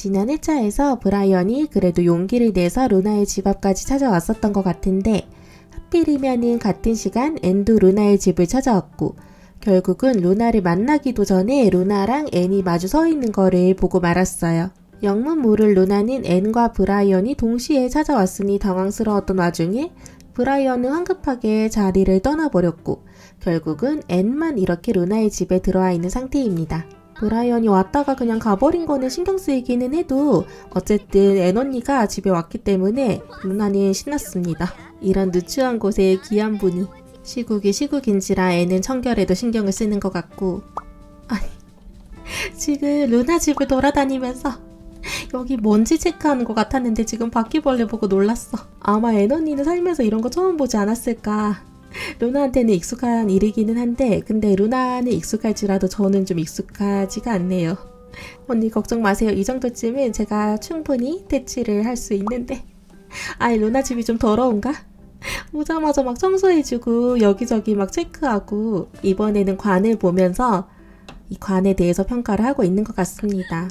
지난 1차에서 브라이언이 그래도 용기를 내서 루나의 집 앞까지 찾아왔었던 것 같은데 하필이면은 같은 시간 앤도 루나의 집을 찾아왔고 결국은 루나를 만나기도 전에 루나랑 앤이 마주 서 있는 거를 보고 말았어요. 영문 모를 루나는 앤과 브라이언이 동시에 찾아왔으니 당황스러웠던 와중에 브라이언은 황급하게 자리를 떠나버렸고 결국은 앤만 이렇게 루나의 집에 들어와 있는 상태입니다. 브라이언이 왔다가 그냥 가버린 거는 신경 쓰이기는 해도 어쨌든 앤 언니가 집에 왔기 때문에 루나는 신났습니다. 이런 누추한 곳에 귀한 분이. 시국이 시국인지라 애는 청결에도 신경을 쓰는 것 같고. 아니 지금 루나 집을 돌아다니면서 여기 먼지 체크하는 것 같았는데 지금 바퀴벌레 보고 놀랐어. 아마 애 언니는 살면서 이런 거 처음 보지 않았을까 루나한테는 익숙한 일이기는 한데 근데 루나는 익숙할지라도 저는 좀 익숙하지가 않네요 언니 걱정 마세요 이 정도쯤은 제가 충분히 퇴치를 할 수 있는데 아이 루나 집이 좀 더러운가? 오자마자 막 청소해주고 여기저기 막 체크하고 이번에는 관을 보면서 이 관에 대해서 평가를 하고 있는 것 같습니다.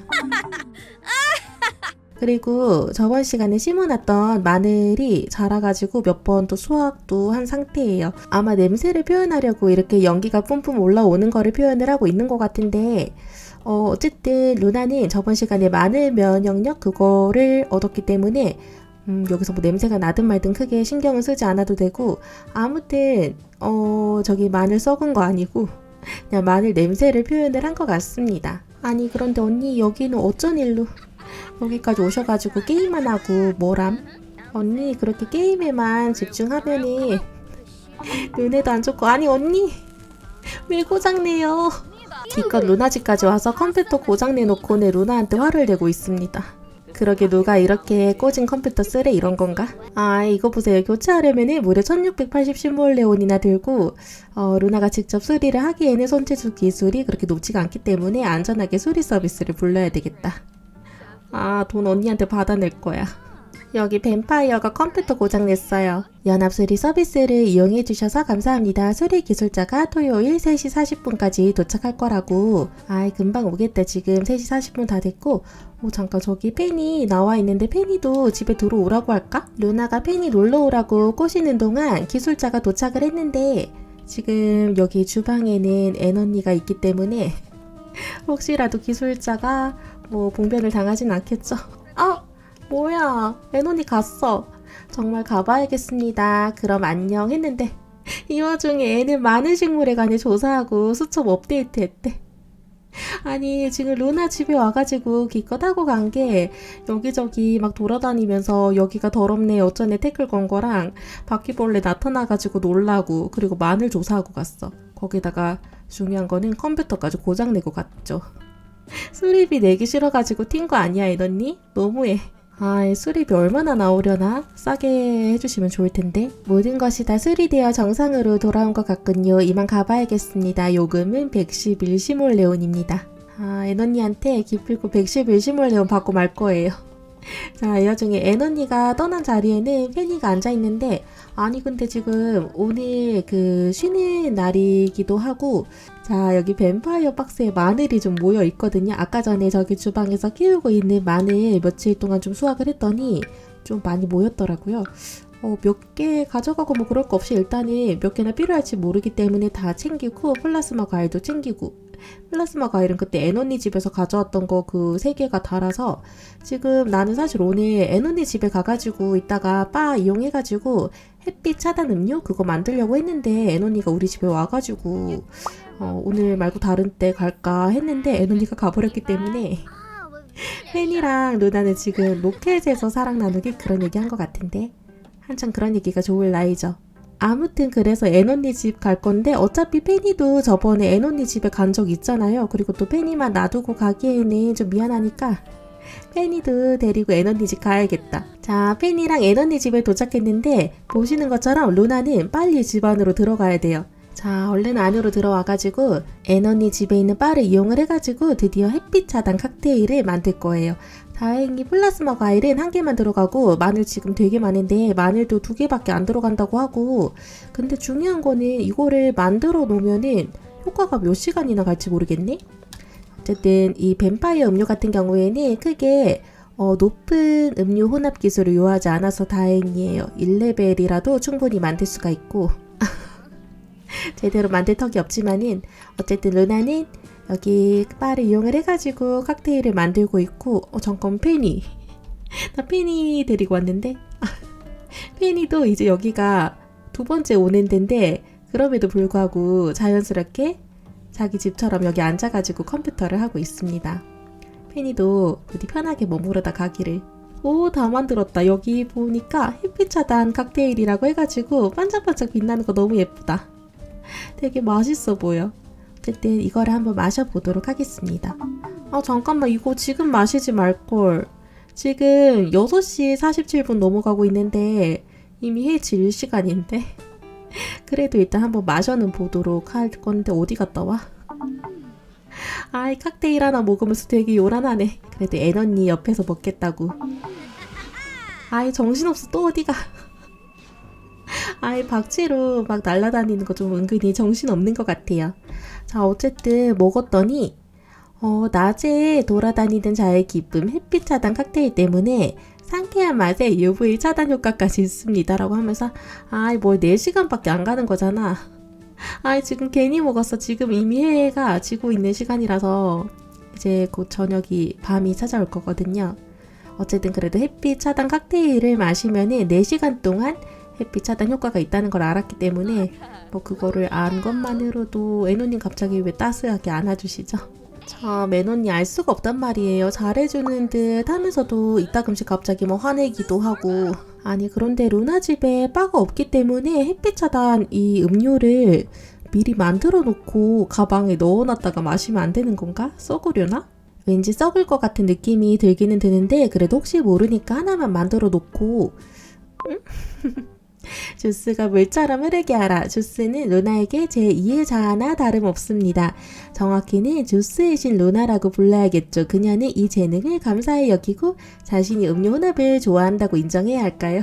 그리고 저번 시간에 심어놨던 마늘이 자라가지고 몇 번 또 수확도 한 상태예요. 아마 냄새를 표현하려고 이렇게 연기가 뿜뿜 올라오는 거를 표현을 하고 있는 것 같은데 어, 어쨌든 루나는 저번 시간에 마늘 면역력 그거를 얻었기 때문에 음, 여기서 뭐 냄새가 나든 말든 크게 신경을 쓰지 않아도 되고 아무튼 어 저기 마늘 썩은 거 아니고 그냥 마늘 냄새를 표현을 한 것 같습니다. 아니 그런데 언니 여기는 어쩐 일로 여기까지 오셔가지고 게임만 하고 뭐람? 언니 그렇게 게임에만 집중하면은 눈에도 안 좋고 아니 언니 왜 고장내요? 기껏 루나 집까지 와서 컴퓨터 고장내놓고는 루나한테 화를 내고 있습니다. 그러게 누가 이렇게 꽂은 컴퓨터 쓰래 이런 건가? 아 이거 보세요 교체하려면은 무려 1680 시몰레온이나 들고 어, 루나가 직접 수리를 하기에는 손재주 기술이 그렇게 높지가 않기 때문에 안전하게 수리 서비스를 불러야 되겠다 아돈 언니한테 받아낼 거야 여기 뱀파이어가 컴퓨터 고장냈어요. 연합 수리 서비스를 이용해 주셔서 감사합니다. 수리 기술자가 토요일 3시 40분까지 도착할 거라고. 아이 금방 오겠다. 지금 3시 40분 다 됐고. 오 잠깐 저기 팬이 나와 있는데 팬이도 집에 들어오라고 할까? 루나가 팬이 놀러 오라고 꼬시는 동안 기술자가 도착을 했는데 지금 여기 주방에는 앤 언니가 있기 때문에 혹시라도 기술자가 뭐 봉변을 당하진 않겠죠? 아 뭐야, 애논이 갔어. 정말 가봐야겠습니다. 그럼 안녕 했는데 이 와중에 애는 많은 식물에 관해 조사하고 수첩 업데이트 했대. 아니 지금 루나 집에 와가지고 기껏 하고 간 게 여기저기 막 돌아다니면서 여기가 더럽네 어쩌네 태클 건 거랑 바퀴벌레 나타나가지고 놀라고 그리고 마늘 조사하고 갔어. 거기다가 중요한 거는 컴퓨터까지 고장내고 갔죠. 수리비 내기 싫어가지고 튄 거 아니야 애언니? 너무해. 아, 수리비 얼마나 나오려나? 싸게 해주시면 좋을 텐데. 모든 것이 다 수리되어 정상으로 돌아온 것 같군요. 이만 가봐야겠습니다. 요금은 111 시몰레온입니다. 아, 애언니한테 기필코 111 시몰레온 받고 말 거예요. 자, 이 와중에 애언니가 떠난 자리에는 페니가 앉아있는데, 아니, 근데 지금 오늘 그 쉬는 날이기도 하고, 자, 여기 뱀파이어 박스에 마늘이 좀 모여 있거든요. 아까 전에 저기 주방에서 키우고 있는 마늘 며칠 동안 좀 수확을 했더니 좀 많이 모였더라고요. 어, 몇 개 가져가고 뭐 그럴 거 없이 일단은 몇 개나 필요할지 모르기 때문에 다 챙기고 플라스마 과일도 챙기고 플라스마 과일은 그때 애언니 집에서 가져왔던 거 그 세 개가 달아서 지금 나는 사실 오늘 애언니 집에 가가지고 이따가 바 이용해가지고 햇빛 차단 음료 그거 만들려고 했는데 애언니가 우리 집에 와가지고 어, 오늘 말고 다른 때 갈까 했는데 애언니가 가버렸기 때문에 팬이랑 누나는 지금 로켓에서 사랑 나누기 그런 얘기 한 것 같은데 한참 그런 얘기가 좋을 나이죠. 아무튼 그래서 애언니 집 갈 건데 어차피 팬이도 저번에 애언니 집에 간 적 있잖아요. 그리고 또 팬이만 놔두고 가기에는 좀 미안하니까 팬이도 데리고 애언니 집 가야겠다. 자, 팬이랑 애언니 집에 도착했는데 보시는 것처럼 루나는 빨리 집 안으로 들어가야 돼요. 자, 얼른 안으로 들어와가지고 애언니 집에 있는 바를 이용을 해가지고 드디어 햇빛 차단 칵테일을 만들 거예요. 다행히 플라스마 과일은 한 개만 들어가고 마늘 지금 되게 많은데 마늘도 두 개밖에 안 들어간다고 하고 근데 중요한 거는 이거를 만들어 놓으면은 효과가 몇 시간이나 갈지 모르겠네? 어쨌든 이 뱀파이어 음료 같은 경우에는 크게 어, 높은 음료 혼합 기술을 요하지 않아서 다행이에요. 1레벨이라도 충분히 만들 수가 있고. 제대로 만들 턱이 없지만은 어쨌든 루나는 여기 바를 이용을 해가지고 칵테일을 만들고 있고 어 잠깐 페니. 나 페니 데리고 왔는데. 아, 페니도 이제 여기가 두 번째 오는 데인데 그럼에도 불구하고 자연스럽게 자기 집처럼 여기 앉아가지고 컴퓨터를 하고 있습니다. 페니도 어디 편하게 머무르다 가기를. 오 다 만들었다. 여기 보니까 햇빛 차단 칵테일이라고 해가지고 반짝반짝 빛나는 거 너무 예쁘다. 되게 맛있어 보여. 어쨌든 이거를 한번 마셔보도록 하겠습니다. 아 잠깐만. 이거 지금 마시지 말걸. 지금 6시 47분 넘어가고 있는데 이미 해 질 시간인데 그래도 일단 한번 마셔는 보도록 할 건데 어디 갔다 와? 아이 칵테일 하나 먹으면서 되게 요란하네. 그래도 애 언니 옆에서 먹겠다고. 아이 정신없어. 또 어디가? 아이 박치로 막 날아다니는 거 좀 은근히 정신없는 것 같아요. 자 어쨌든 먹었더니 어, 낮에 돌아다니는 자의 기쁨 햇빛 차단 칵테일 때문에 상쾌한 맛에 UV 차단 효과까지 있습니다 라고 하면서 아이 뭘 4시간밖에 안 가는 거잖아. 아이 지금 괜히 먹었어. 지금 이미 해가 지고 있는 시간이라서 이제 곧 저녁이 밤이 찾아올 거거든요. 어쨌든 그래도 햇빛 차단 칵테일을 마시면은 4시간 동안 햇빛 차단 효과가 있다는 걸 알았기 때문에 뭐 그거를 안 것만으로도 애노님 갑자기 왜 따스하게 안아주시죠? 참 애노님 알 수가 없단 말이에요. 잘해주는 듯 하면서도 이따금씩 갑자기 뭐 화내기도 하고 아니 그런데 루나 집에 바가 없기 때문에 햇빛 차단 이 음료를 미리 만들어 놓고 가방에 넣어놨다가 마시면 안 되는 건가? 썩으려나? 왠지 썩을 것 같은 느낌이 들기는 드는데 그래도 혹시 모르니까 하나만 만들어 놓고 주스가 물처럼 흐르게 하라. 주스는 루나에게 제2의 자아나 다름없습니다. 정확히는 주스의 신 루나라고 불러야겠죠. 그녀는 이 재능을 감사히 여기고 자신이 음료 혼합을 좋아한다고 인정해야 할까요?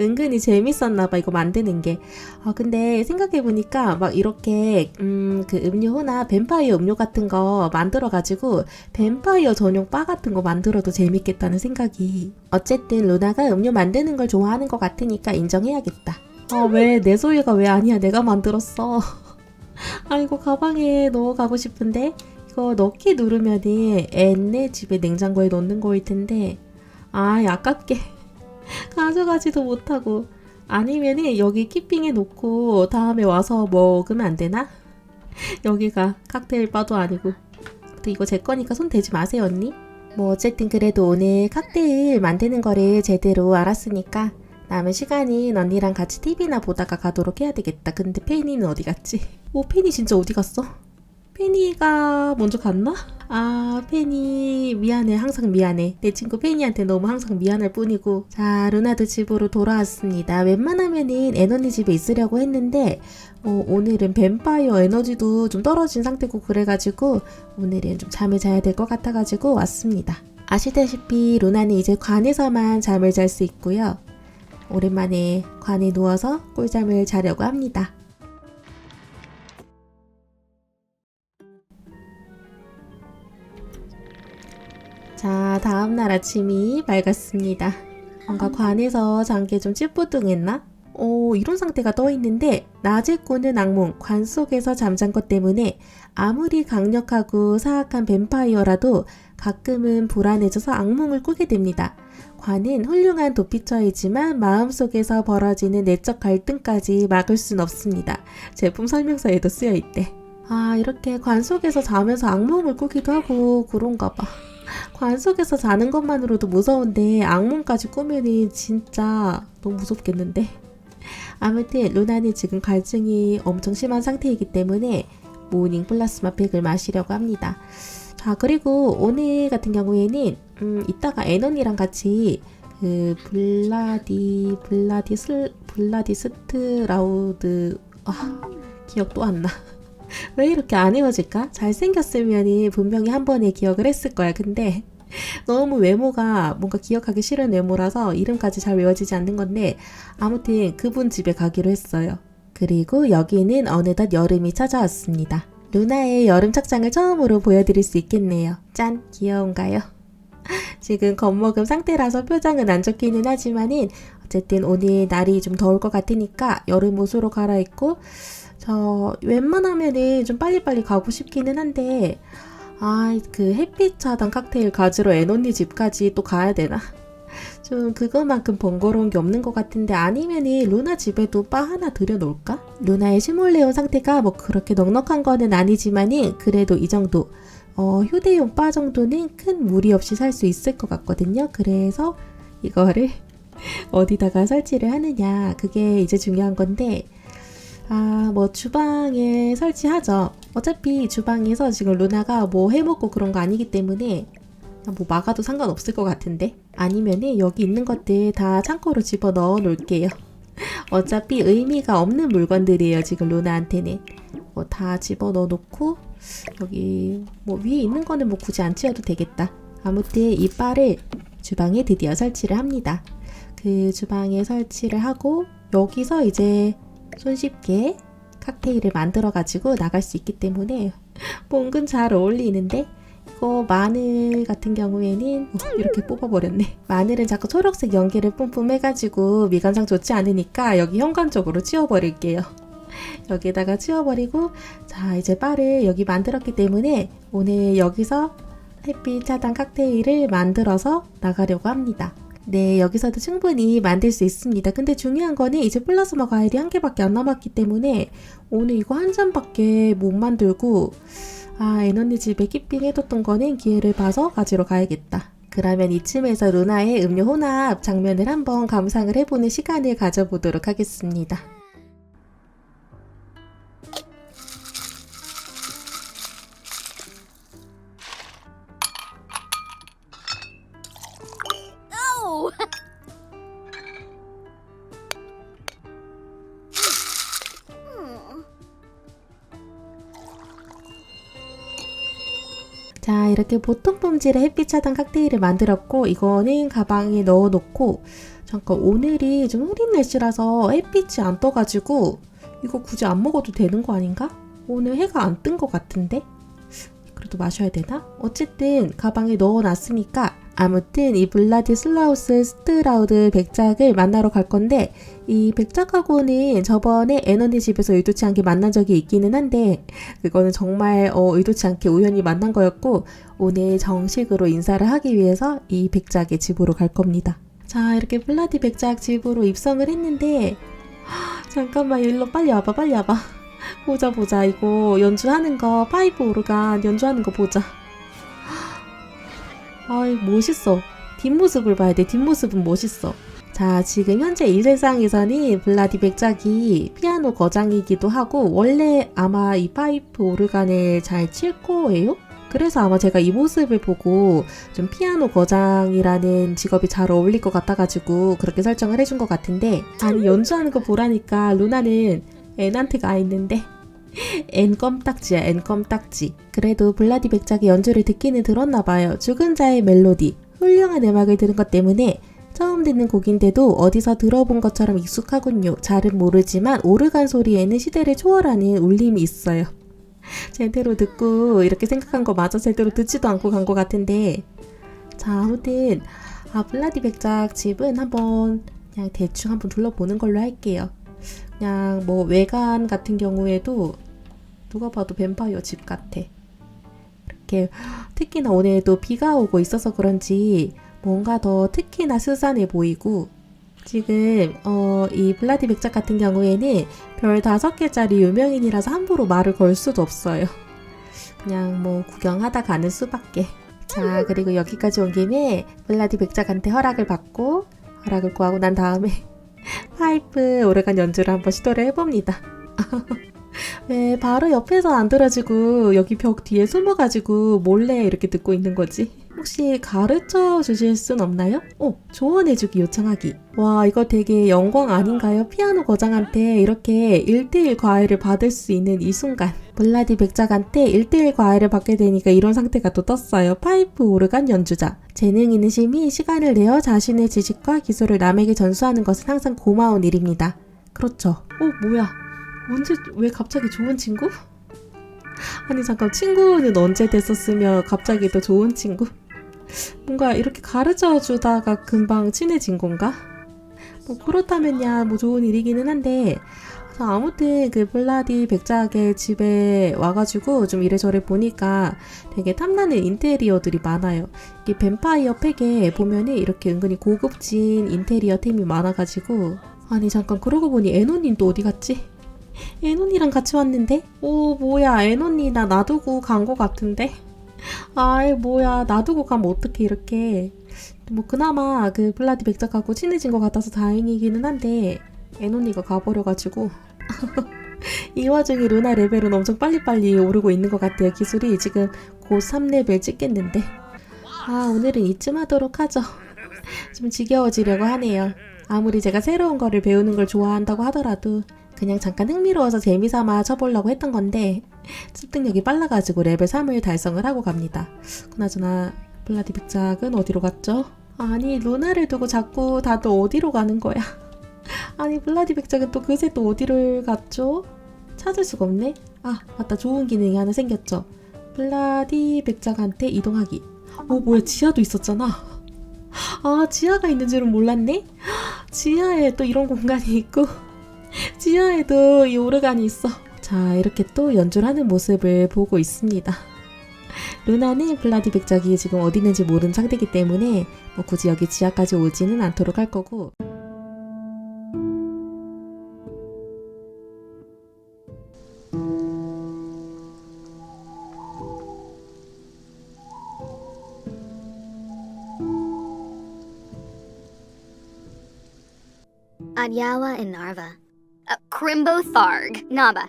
은근히 재밌었나봐 이거 만드는 게. 아 근데 생각해 보니까 막 이렇게 음 그 음료 혼합 뱀파이어 음료 같은 거 만들어 가지고 뱀파이어 전용 바 같은 거 만들어도 재밌겠다는 생각이. 어쨌든 루나가 음료 만드는 걸 좋아하는 것 같으니까 인정해야겠다. 아 왜 내 소유가 왜 아니야 내가 만들었어. 아 이거 가방에 넣어 가고 싶은데 이거 넣기 누르면은 애네 집에 냉장고에 넣는 거일 텐데 아 아깝게. 가져가지도 못하고 아니면은 여기 키핑해 놓고 다음에 와서 먹으면 안 되나? 여기가 칵테일 바도 아니고 근데 이거 제 거니까 손 대지 마세요 언니 뭐 어쨌든 그래도 오늘 칵테일 만드는 거를 제대로 알았으니까 남은 시간은 언니랑 같이 TV나 보다가 가도록 해야 되겠다 근데 페니는 어디 갔지? 오 페니 진짜 어디 갔어? 페니가 먼저 갔나? 아, 페니 미안해. 항상 미안해. 내 친구 페니한테 너무 항상 미안할 뿐이고. 자, 루나도 집으로 돌아왔습니다. 웬만하면은 에너지 집에 있으려고 했는데 어, 오늘은 뱀파이어 에너지도 좀 떨어진 상태고 그래가지고 오늘은 좀 잠을 자야 될 것 같아가지고 왔습니다. 아시다시피 루나는 이제 관에서만 잠을 잘 수 있고요. 오랜만에 관에 누워서 꿀잠을 자려고 합니다. 자, 다음날 아침이 밝았습니다. 뭔가 관에서 잔게좀 찌뿌둥했나? 오, 이런 상태가 떠 있는데, 낮에 꾸는 악몽, 관 속에서 잠잔 것 때문에 아무리 강력하고 사악한 뱀파이어라도 가끔은 불안해져서 악몽을 꾸게 됩니다. 관은 훌륭한 도피처이지만 마음속에서 벌어지는 내적 갈등까지 막을 순 없습니다. 제품 설명서에도 쓰여 있대. 아, 이렇게 관 속에서 자면서 악몽을 꾸기도 하고 그런가 봐. 관 속에서 자는 것만으로도 무서운데 악몽까지 꾸면은 진짜 너무 무섭겠는데. 아무튼 루나는 지금 갈증이 엄청 심한 상태이기 때문에 모닝 플라스마 팩을 마시려고 합니다. 자 그리고 오늘 같은 경우에는 음 이따가 애넌이랑 같이 그 블라디 블라디 슬 블라디스트 라우드 아 기억 또 안 나. 왜 이렇게 안 외워질까? 잘생겼으면 분명히 한 번에 기억을 했을 거야. 근데 너무 외모가 뭔가 기억하기 싫은 외모라서 이름까지 잘 외워지지 않는 건데 아무튼 그분 집에 가기로 했어요. 그리고 여기는 어느덧 여름이 찾아왔습니다. 루나의 여름 착장을 처음으로 보여드릴 수 있겠네요. 짠! 귀여운가요? 지금 겁먹은 상태라서 표정은 안 좋기는 하지만은 어쨌든 오늘 날이 좀 더울 것 같으니까 여름 옷으로 갈아입고 저 웬만하면은 좀 빨리빨리 가고 싶기는 한데 아 그 햇빛 차단 칵테일 가지러 애언니 집까지 또 가야 되나? 좀 그거만큼 번거로운 게 없는 것 같은데 아니면은 루나 집에도 바 하나 들여놓을까? 루나의 시몰레온 상태가 뭐 그렇게 넉넉한 거는 아니지만은 그래도 이 정도 어, 휴대용 바 정도는 큰 무리 없이 살 수 있을 것 같거든요. 그래서 이거를 어디다가 설치를 하느냐 그게 이제 중요한 건데 아 뭐 주방에 설치하죠. 어차피 주방에서 지금 루나가 뭐 해먹고 그런 거 아니기 때문에 뭐 막아도 상관없을 것 같은데 아니면은 여기 있는 것들 다 창고로 집어 넣어 놓을게요. 어차피 의미가 없는 물건들이에요 지금 루나한테는 뭐 다 집어 넣어 놓고 여기 뭐 위에 있는 거는 뭐 굳이 안 치워도 되겠다. 아무튼 이 바를 주방에 드디어 설치를 합니다. 그 주방에 설치를 하고 여기서 이제 손쉽게 칵테일을 만들어 가지고 나갈 수 있기 때문에 몽근 잘 어울리는데 이거 마늘 같은 경우에는 어, 이렇게 뽑아버렸네. 마늘은 자꾸 초록색 연기를 뿜뿜 해가지고 미관상 좋지 않으니까 여기 현관 쪽으로 치워버릴게요. 여기다가 치워버리고 자 이제 바를 여기 만들었기 때문에 오늘 여기서 햇빛 차단 칵테일을 만들어서 나가려고 합니다. 네, 여기서도 충분히 만들 수 있습니다. 근데 중요한 거는 이제 플라스마 과일이 한 개밖에 안 남았기 때문에 오늘 이거 한 잔밖에 못 만들고 아, 애언니 집에 키핑 해뒀던 거는 기회를 봐서 가지러 가야겠다. 그러면 이쯤에서 루나의 음료 혼합 장면을 한번 감상을 해보는 시간을 가져보도록 하겠습니다. 자, 이렇게 보통 폼질의 햇빛 차단 칵테일을 만들었고, 이거는 가방에 넣어놓고, 잠깐, 오늘이 좀 흐린 날씨라서 햇빛이 안 떠가지고, 이거 굳이 안 먹어도 되는 거 아닌가? 오늘 해가 안 뜬 것 같은데? 그래도 마셔야 되나? 어쨌든, 가방에 넣어놨으니까, 아무튼 이 블라디슬라우스 스트라우드 백작을 만나러 갈 건데 이 백작하고는 저번에 애너니 집에서 의도치 않게 만난 적이 있기는 한데 그거는 정말 어, 의도치 않게 우연히 만난 거였고 오늘 정식으로 인사를 하기 위해서 이 백작의 집으로 갈 겁니다. 자 이렇게 블라디 백작 집으로 입성을 했는데 헉, 잠깐만 일로 빨리 와봐 빨리 와봐. 보자 보자. 이거 연주하는 거 파이브 오르간 연주하는 거 보자 아이 멋있어. 뒷모습을 봐야 돼. 뒷모습은 멋있어. 자 지금 현재 이 세상에서는 블라디 백작이 피아노 거장이기도 하고 원래 아마 이 파이프 오르간을 잘칠 거예요? 그래서 아마 제가 이 모습을 보고 좀 피아노 거장이라는 직업이 잘 어울릴 것 같아가지고 그렇게 설정을 해준 것 같은데 아니 연주하는 거 보라니까 루나는 앤한테가 있는데 앤 껌딱지야, 앤 껌딱지. 그래도 블라디 백작의 연주를 듣기는 들었나봐요. 죽은 자의 멜로디. 훌륭한 음악을 들은 것 때문에 처음 듣는 곡인데도 어디서 들어본 것처럼 익숙하군요. 잘은 모르지만 오르간 소리에는 시대를 초월하는 울림이 있어요. 제대로 듣고 이렇게 생각한 거 마저 제대로 듣지도 않고 간 것 같은데 자 아무튼 아 블라디 백작 집은 한번 그냥 대충 한번 둘러보는 걸로 할게요. 그냥 뭐 외관 같은 경우에도 누가 봐도 뱀파이어 집 같아. 이렇게 특히나 오늘도 비가 오고 있어서 그런지 뭔가 더 특히나 스산해 보이고 지금 어, 이 블라디 백작 같은 경우에는 별 다섯 개짜리 유명인이라서 함부로 말을 걸 수도 없어요. 그냥 뭐 구경하다 가는 수밖에. 자 그리고 여기까지 온 김에 블라디 백작한테 허락을 받고 허락을 구하고 난 다음에 파이프 오르간 연주를 한번 시도를 해봅니다. 왜 바로 옆에서 안 들어지고 여기 벽 뒤에 숨어가지고 몰래 이렇게 듣고 있는 거지? 혹시 가르쳐 주실 순 없나요? 어, 조언해주기 요청하기. 와, 이거 되게 영광 아닌가요? 피아노 거장한테 이렇게 1대1 과외를 받을 수 있는 이 순간. 블라디 백작한테 1대1 과외를 받게 되니까 이런 상태가 또 떴어요. 파이프 오르간 연주자. 재능 있는 심이 시간을 내어 자신의 지식과 기술을 남에게 전수하는 것은 항상 고마운 일입니다. 그렇죠. 어, 뭐야. 언제, 왜 갑자기 좋은 친구? 아니 잠깐 친구는 언제 됐었으며 갑자기 또 좋은 친구? 뭔가 이렇게 가르쳐 주다가 금방 친해진 건가? 뭐 그렇다면야 뭐 좋은 일이기는 한데 아무튼 그 블라디 백작의 집에 와가지고 좀 이래저래 보니까 되게 탐나는 인테리어들이 많아요. 이 뱀파이어 팩에 보면은 이렇게 은근히 고급진 인테리어 템이 많아가지고 아니 잠깐 그러고 보니 애노님 또 어디 갔지? 애논이랑 같이 왔는데? 오, 뭐야, 애논이 나 놔두고 간 거 같은데? 아이, 뭐야, 놔두고 가면 어떡해, 이렇게. 뭐, 그나마 그 블라디 백작하고 친해진 것 같아서 다행이기는 한데, 애논이가 가버려가지고. 이 와중에 루나 레벨은 엄청 빨리빨리 오르고 있는 것 같아요, 기술이. 지금 곧 3레벨 찍겠는데. 아, 오늘은 이쯤 하도록 하죠. 좀 지겨워지려고 하네요. 아무리 제가 새로운 거를 배우는 걸 좋아한다고 하더라도 그냥 잠깐 흥미로워서 재미삼아 쳐보려고 했던 건데 습득력이 빨라가지고 레벨 3을 달성을 하고 갑니다. 그나저나 블라디 백작은 어디로 갔죠? 아니 루나를 두고 자꾸 다들 어디로 가는 거야? 아니 블라디 백작은 또 그새 또 어디를 갔죠? 찾을 수가 없네? 아 맞다 좋은 기능이 하나 생겼죠. 블라디 백작한테 이동하기. 어 뭐야 지하도 있었잖아. 아 지하가 있는 줄은 몰랐네? 지하에 또 이런 공간이 있고 지하에도 이 오르간이 있어. 자, 이렇게 또 연주를 하는 모습을 보고 있습니다. 루나는 블라디 백작이 지금 어디 있는지 모르는 상태이기 때문에 뭐 굳이 여기 지하까지 오지는 않도록 할 거고. Adyawa and Narva. Uh, Crimbo Tharg, Naba.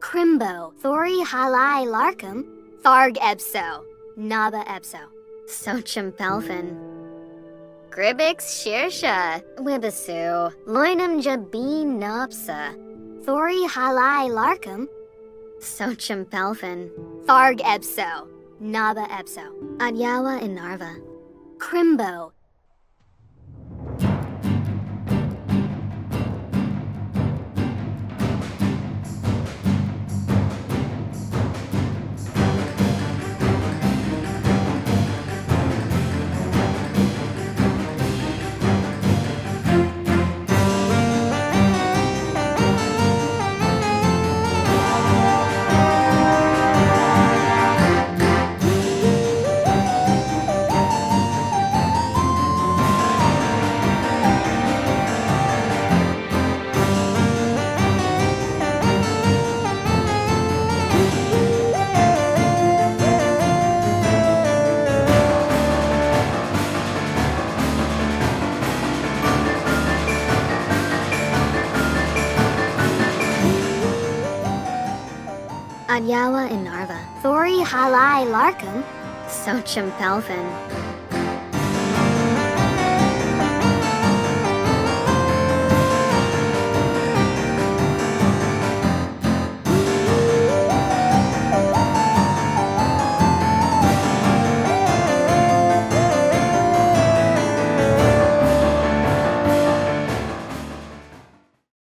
Crimbo, Thori Halai Larkham, Tharg Ebso, Naba Ebso. Sochim Pelfin. Gribix Shirsha, Wibisu, Loinum Jabin Nopsa. Thori Halai Larkham, Sochim Pelfin. Tharg Ebso, Naba Ebso. Adyawa Inarva. Narva. Crimbo, Adyawa and Narva. Thori Halai Larkham. Sochim Pelfin.